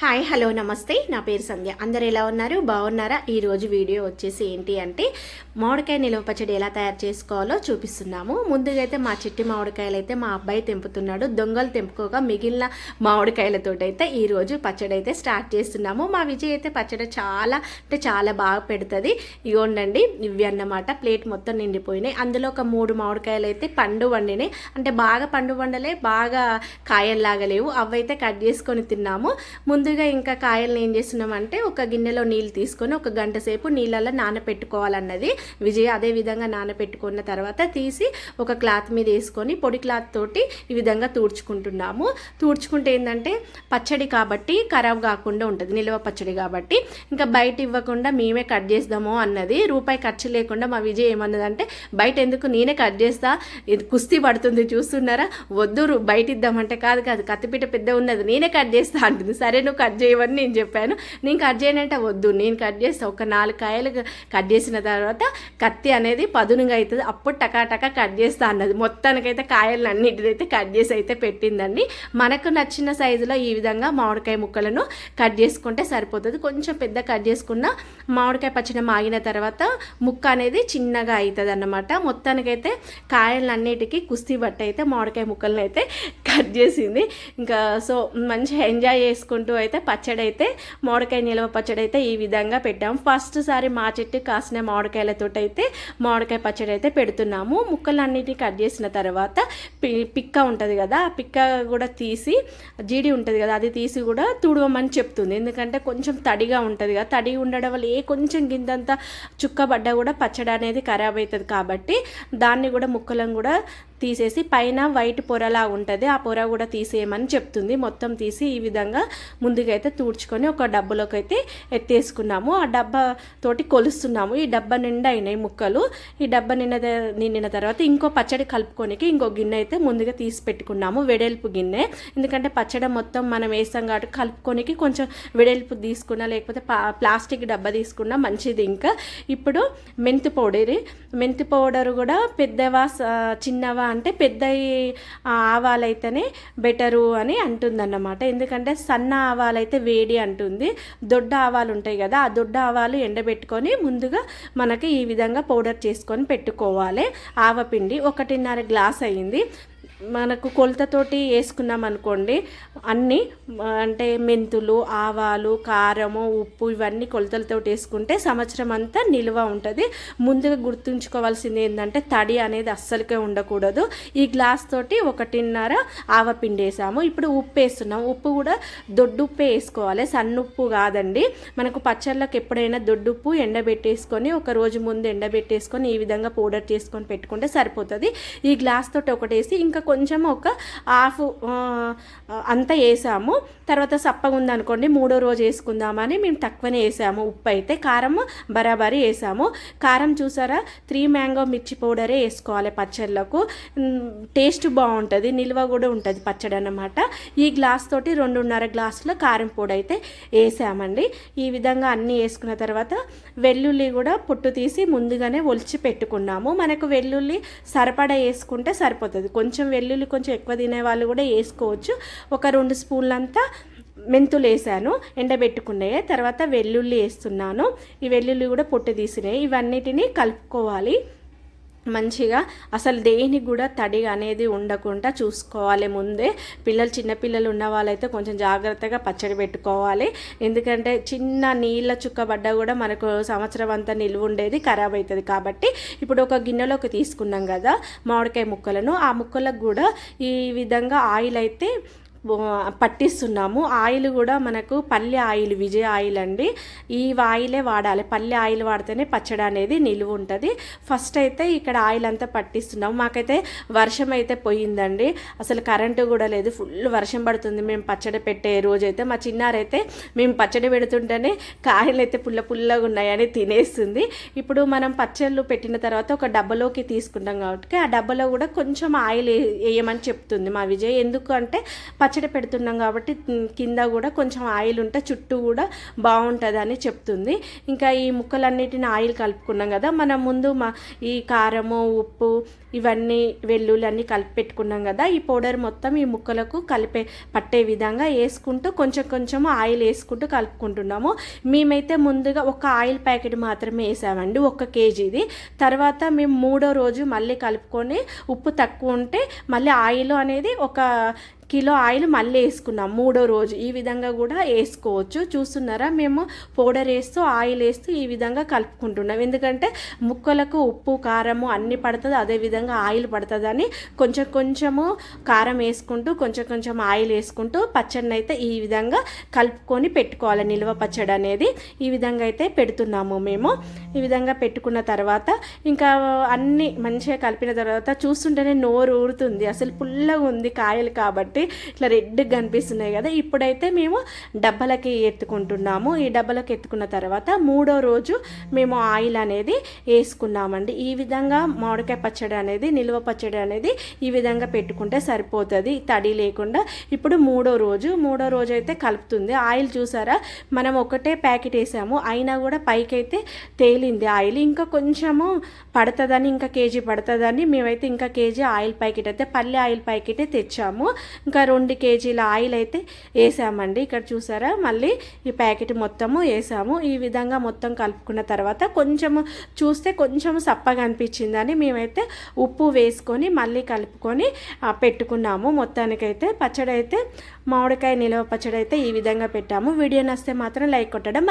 Hi hello నమస్తే. నా పేరు సంధ్య. అందరు ఎలా ఉన్నారు? బాగున్నారా? ఈరోజు వీడియో వచ్చేసి ఏంటి అంటే మామిడికాయ నిలవ పచ్చడి ఎలా తయారు చేసుకోవాలో చూపిస్తున్నాము. ముందుగా అయితే మా చెట్టి మామిడికాయలు అయితే మా అబ్బాయి తెంపుతున్నాడు. దొంగలు తెంపుకోగా మిగిలిన మామిడికాయలతో అయితే ఈరోజు పచ్చడి అయితే స్టార్ట్ చేస్తున్నాము. మా విజయ్ అయితే పచ్చడి చాలా అంటే చాలా బాగా పెడుతుంది. ఇగోండండి ఇవి అన్నమాట. ప్లేట్ మొత్తం నిండిపోయినాయి. అందులో ఒక మూడు మామిడికాయలు అయితే పండు వండినాయి. అంటే బాగా పండు వండలే బాగా కాయలు లాగలేవు అవైతే కట్ చేసుకొని తిన్నాము. ముందు ముందుగా ఇంకా కాయల్ని ఏం చేస్తున్నామంటే ఒక గిన్నెలో నీళ్ళు తీసుకొని ఒక గంట సేపు నీళ్ళల్లో నానపెట్టుకోవాలన్నది. విజయ అదే విధంగా నానపెట్టుకున్న తర్వాత తీసి ఒక క్లాత్ మీద వేసుకొని పొడి క్లాత్ తోటి ఈ విధంగా తూడ్చుకుంటున్నాము. తూడ్చుకుంటే ఏంటంటే పచ్చడి కాబట్టి ఖరాబ్ కాకుండా ఉంటుంది నిల్వ పచ్చడి కాబట్టి. ఇంకా బయట ఇవ్వకుండా మేమే కట్ చేద్దాము అన్నది రూపాయి ఖర్చు లేకుండా మా విజయ్ ఏమన్నదంటే బయట ఎందుకు నేనే కట్ చేస్తా? ఇది కుస్తీ పడుతుంది చూస్తున్నారా? వద్దు బయట ఇద్దామంటే కాదు కాదు కత్తిపీట పెద్ద ఉన్నది నేనే కట్ చేస్తా అంటుంది. సరే నువ్వు కట్ చేయవని నేను చెప్పాను. నేను కట్ చేయనంటే వద్దు. నేను కట్ చేస్తా. ఒక నాలుగు కాయలు కట్ చేసిన తర్వాత కత్తి అనేది పదునుగా అవుతుంది అప్పుడు టకాటకా కట్ చేస్తా అన్నది. మొత్తానికైతే కాయలు అన్నిటిదైతే కట్ చేసి అయితే పెట్టిందండి. మనకు నచ్చిన సైజులో ఈ విధంగా మామిడికాయ ముక్కలను కట్ చేసుకుంటే సరిపోతుంది. కొంచెం పెద్ద కట్ చేసుకున్న మామిడికాయ పచ్చడి మాగిన తర్వాత ముక్క అనేది చిన్నగా అవుతుంది అన్నమాట మొత్తానికైతే కాయలన్నిటికీ కుస్తీ బట్ట అయితే మామిడికాయ ముక్కలను అయితే కట్ చేసింది. ఇంకా సో మంచిగా ఎంజాయ్ చేసుకుంటూ అయితే పచ్చడి అయితే మామిడికాయ నిల్వ పచ్చడి అయితే ఈ విధంగా పెట్టాము. ఫస్ట్ సారి మా చెట్టు కాసిన మామిడికాయలతో అయితే మామిడికాయ పచ్చడి అయితే పెడుతున్నాము. ముక్కలన్నిటిని కట్ చేసిన తర్వాత పి- పిక్క ఉంటుంది కదా ఆ పిక్క కూడా తీసి జీడి ఉంటుంది కదా అది తీసి కూడా తుడవమని చెప్తుంది. ఎందుకంటే కొంచెం తడిగా ఉంటుంది కదా తడి ఉండడం వల్ల ఏ కొంచెం గింతంత చుక్కబడ్డా కూడా పచ్చడి అనేది ఖరాబ్ అవుతుంది కాబట్టి దాన్ని కూడా ముక్కలను కూడా తీసేసి పైన వైట్ పొరలా ఉంటుంది. ఆ పొర కూడా తీసేయమని చెప్తుంది. మొత్తం తీసి ఈ విధంగా ముందుగా అయితే తూడ్చుకొని ఒక డబ్బలోకి అయితే ఎత్తేసుకున్నాము. ఆ డబ్బా తోటి కొలుస్తున్నాము. ఈ డబ్బా నిండా అయినాయి ముక్కలు. ఈ డబ్బా నిన్న నిండిన తర్వాత ఇంకో పచ్చడి కలుపుకోనికి ఇంకో గిన్నె అయితే ముందుగా తీసి పెట్టుకున్నాము. వెడల్పు గిన్నె. ఎందుకంటే పచ్చడి మొత్తం మనం వేస్తాం కాబట్టి కలుపుకోనికి కొంచెం వెడల్పు తీసుకున్నా లేకపోతే ప్లాస్టిక్ డబ్బా తీసుకున్నా మంచిది ఇంకా. ఇప్పుడు మెంతి పౌడర్. మెంతి పౌడర్ కూడా పెద్దవా చిన్నవా అంటే పెద్ద ఆవాలైతేనే బెటరు అని అంటుందన్నమాట. ఎందుకంటే సన్న ఆవాలైతే వేడి అంటుంది. దొడ్డ ఆవాలు ఉంటాయి కదా ఆ దొడ్డ ఆవాలు ఎండబెట్టుకొని ముందుగా మనకి ఈ విధంగా పౌడర్ చేసుకొని పెట్టుకోవాలి. ఆవపిండి ఒకటిన్నర గ్లాస్ అయ్యింది మనకు కొలతతోటి వేసుకున్నాం అనుకోండి అన్నీ అంటే మెంతులు ఆవాలు కారము ఉప్పు ఇవన్నీ కొలతలతోటి వేసుకుంటే సంవత్సరం అంతా నిల్వ ఉంటుంది. ముందుగా గుర్తుంచుకోవాల్సింది ఏంటంటే తడి అనేది అస్సలకే ఉండకూడదు. ఈ గ్లాస్ తోటి ఒకటిన్నర ఆవపిండి వేసాము. ఇప్పుడు ఉప్పు వేస్తున్నాం. ఉప్పు కూడా దొడ్డుప్పే వేసుకోవాలి. సన్నుప్పు కాదండి. మనకు పచ్చళ్ళకి ఎప్పుడైనా దొడ్డుప్పు ఎండబెట్టేసుకొని ఒక రోజు ముందు ఎండబెట్టేసుకొని ఈ విధంగా పౌడర్ చేసుకొని పెట్టుకుంటే సరిపోతుంది. ఈ గ్లాస్ తోటి ఒకటేసి ఇంకా కొంచెం ఒక హాఫ్ అంతా వేసాము. తర్వాత సప్పగా ఉందనుకోండి మూడో రోజు వేసుకుందామని మేము తక్కువనే వేసాము. ఉప్పు అయితే కారం బరాబరి వేసాము. కారం చూసారా? త్రీ మ్యాంగో మిర్చి పౌడరే వేసుకోవాలి పచ్చళ్ళకు. టేస్ట్ బాగుంటుంది నిల్వ కూడా ఉంటుంది పచ్చడి అన్నమాట. ఈ గ్లాస్ తోటి రెండున్నర గ్లాసుల కారం పొడి అయితే వేసామండి. ఈ విధంగా అన్నీ వేసుకున్న తర్వాత వెల్లుల్లి కూడా పొట్టు తీసి ముందుగానే ఒలిచి పెట్టుకున్నాము. మనకు వెల్లుల్లి సరిపడా వేసుకుంటే సరిపోతుంది. కొంచెం వెల్లుల్లి కొంచెం ఎక్కువ తినే వాళ్ళు కూడా వేసుకోవచ్చు. ఒక రెండు స్పూన్లంతా మెంతులు వేసాను ఎండబెట్టుకున్నాయి. తర్వాత వెల్లుల్లి వేస్తున్నాను. ఈ వెల్లుల్లి కూడా పొట్టు తీసినాయి. ఇవన్నిటిని కలుపుకోవాలి. మంచిగా అసలు దేనికి కూడా తడి అనేది ఉండకుండా చూసుకోవాలి ముందే. పిల్లలు చిన్నపిల్లలు ఉన్న వాళ్ళైతే కొంచెం జాగ్రత్తగా పచ్చడి పెట్టుకోవాలి. ఎందుకంటే చిన్న నీళ్ళ చుక్క పడ్డా కూడా మనకు సంవత్సరం అంతా నిల్వ ఉండేది ఖరాబ్ అవుతుంది కాబట్టి. ఇప్పుడు ఒక గిన్నెలోకి తీసుకున్నాం కదా మామిడికాయ ముక్కలను. ఆ ముక్కలకు కూడా ఈ విధంగా ఆయిల్ అయితే పట్టిస్తున్నాము. ఆయిల్ కూడా మనకు పల్లె ఆయిల్ విజయ్ ఆయిల్ అండి. ఈ ఆయిలే వాడాలి. పల్లె ఆయిల్ వాడితేనే పచ్చడి అనేది నిలువ ఉంటుంది. ఫస్ట్ అయితే ఇక్కడ ఆయిల్ అంతా పట్టిస్తున్నాము. మాకైతే వర్షం అయితే పోయిందండి. అసలు కరెంటు కూడా లేదు. ఫుల్ వర్షం పడుతుంది. మేము పచ్చడి పెట్టే రోజైతే మా చిన్నారైతే మేము పచ్చడి పెడుతుంటేనే కాయలు అయితే పుల్ల పుల్లగా ఉన్నాయని తినేస్తుంది. ఇప్పుడు మనం పచ్చళ్ళు పెట్టిన తర్వాత ఒక డబ్బలోకి తీసుకుంటాం కాబట్టి ఆ డబ్బలో కూడా కొంచెం ఆయిల్ వే- వేయమని చెప్తుంది మా విజయ్. ఎందుకు అంటే పచ్చడి పచ్చడి పెడుతున్నాం కాబట్టి కింద కూడా కొంచెం ఆయిల్ ఉంటే చుట్టూ కూడా బాగుంటుంది అని చెప్తుంది. ఇంకా ఈ ముక్కలన్నిటిని ఆయిల్ కలుపుకున్నాం కదా మనం ముందు మా ఈ కారము ఉప్పు ఇవన్నీ వెల్లుల్లి అన్నీ కలిపి పెట్టుకున్నాం కదా ఈ పౌడర్ మొత్తం ఈ ముక్కలకు కలిపే పట్టే విధంగా వేసుకుంటూ కొంచెం కొంచెం ఆయిల్ వేసుకుంటూ కలుపుకుంటున్నాము. మేమైతే ముందుగా ఒక ఆయిల్ ప్యాకెట్ మాత్రమే వేసామండి ఒక కేజీది. తర్వాత మేము మూడో రోజు మళ్ళీ కలుపుకొని ఉప్పు తక్కువ ఉంటే మళ్ళీ ఆయిల్ అనేది ఒక కిలో ఆయిల్ మళ్ళీ వేసుకున్నాం. మూడో రోజు ఈ విధంగా కూడా వేసుకోవచ్చు. చూస్తున్నారా? మేము పౌడర్ వేస్తూ ఆయిల్ వేస్తూ ఈ విధంగా కలుపుకుంటున్నాం. ఎందుకంటే ముక్కలకు ఉప్పు కారము అన్నీ పడుతుంది. అదే విధంగా ఆయిల్ పడుతుందని కొంచెం కొంచెము కారం వేసుకుంటూ కొంచెం కొంచెం ఆయిల్ వేసుకుంటూ పచ్చడిని అయితే ఈ విధంగా కలుపుకొని పెట్టుకోవాలి. నిల్వ పచ్చడి అనేది ఈ విధంగా అయితే పెడుతున్నాము మేము. ఈ విధంగా పెట్టుకున్న తర్వాత ఇంకా అన్నీ మంచిగా కలిపిన తర్వాత చూస్తుంటేనే నోరు ఊరుతుంది. అసలు పుల్లగా ఉంది కాయలు కాబట్టి. ఇట్లా రెడ్గా కనిపిస్తున్నాయి కదా ఇప్పుడైతే మేము డబ్బలకి ఎత్తుకుంటున్నాము. ఈ డబ్బలకి ఎత్తుకున్న తర్వాత మూడో రోజు మేము ఆయిల్ అనేది వేసుకున్నామండి. ఈ విధంగా మామిడికాయ పచ్చడి అనేది నిల్వ పచ్చడి అనేది ఈ విధంగా పెట్టుకుంటే సరిపోతుంది. తడి లేకుండా ఇప్పుడు మూడో రోజు మూడో రోజు అయితే కలుపుతుంది. ఆయిల్ చూసారా మనం ఒకటే ప్యాకెట్ వేసాము. అయినా కూడా పైకి అయితే తేలింది ఆయిల్. ఇంకా కొంచెము పడుతుందని ఇంకా కేజీ పడుతుందని మేమైతే ఇంకా కేజీ ఆయిల్ ప్యాకెట్ అయితే పల్లె ఆయిల్ ప్యాకెట్ తెచ్చాము. ఇంకా రెండు కేజీల ఆయిల్ అయితే వేసామండి. ఇక్కడ చూసారా? మళ్ళీ ఈ ప్యాకెట్ మొత్తము వేసాము. ఈ విధంగా మొత్తం కలుపుకున్న తర్వాత కొంచెము చూస్తే కొంచెం సప్పగా అనిపించిందని మేమైతే ఉప్పు వేసుకొని మళ్ళీ కలుపుకొని పెట్టుకున్నాము. మొత్తానికైతే పచ్చడి అయితే మామిడికాయ నిలవ పచ్చడి అయితే ఈ విధంగా పెట్టాము. వీడియో నస్తే మాత్రం లైక్ కొట్టడం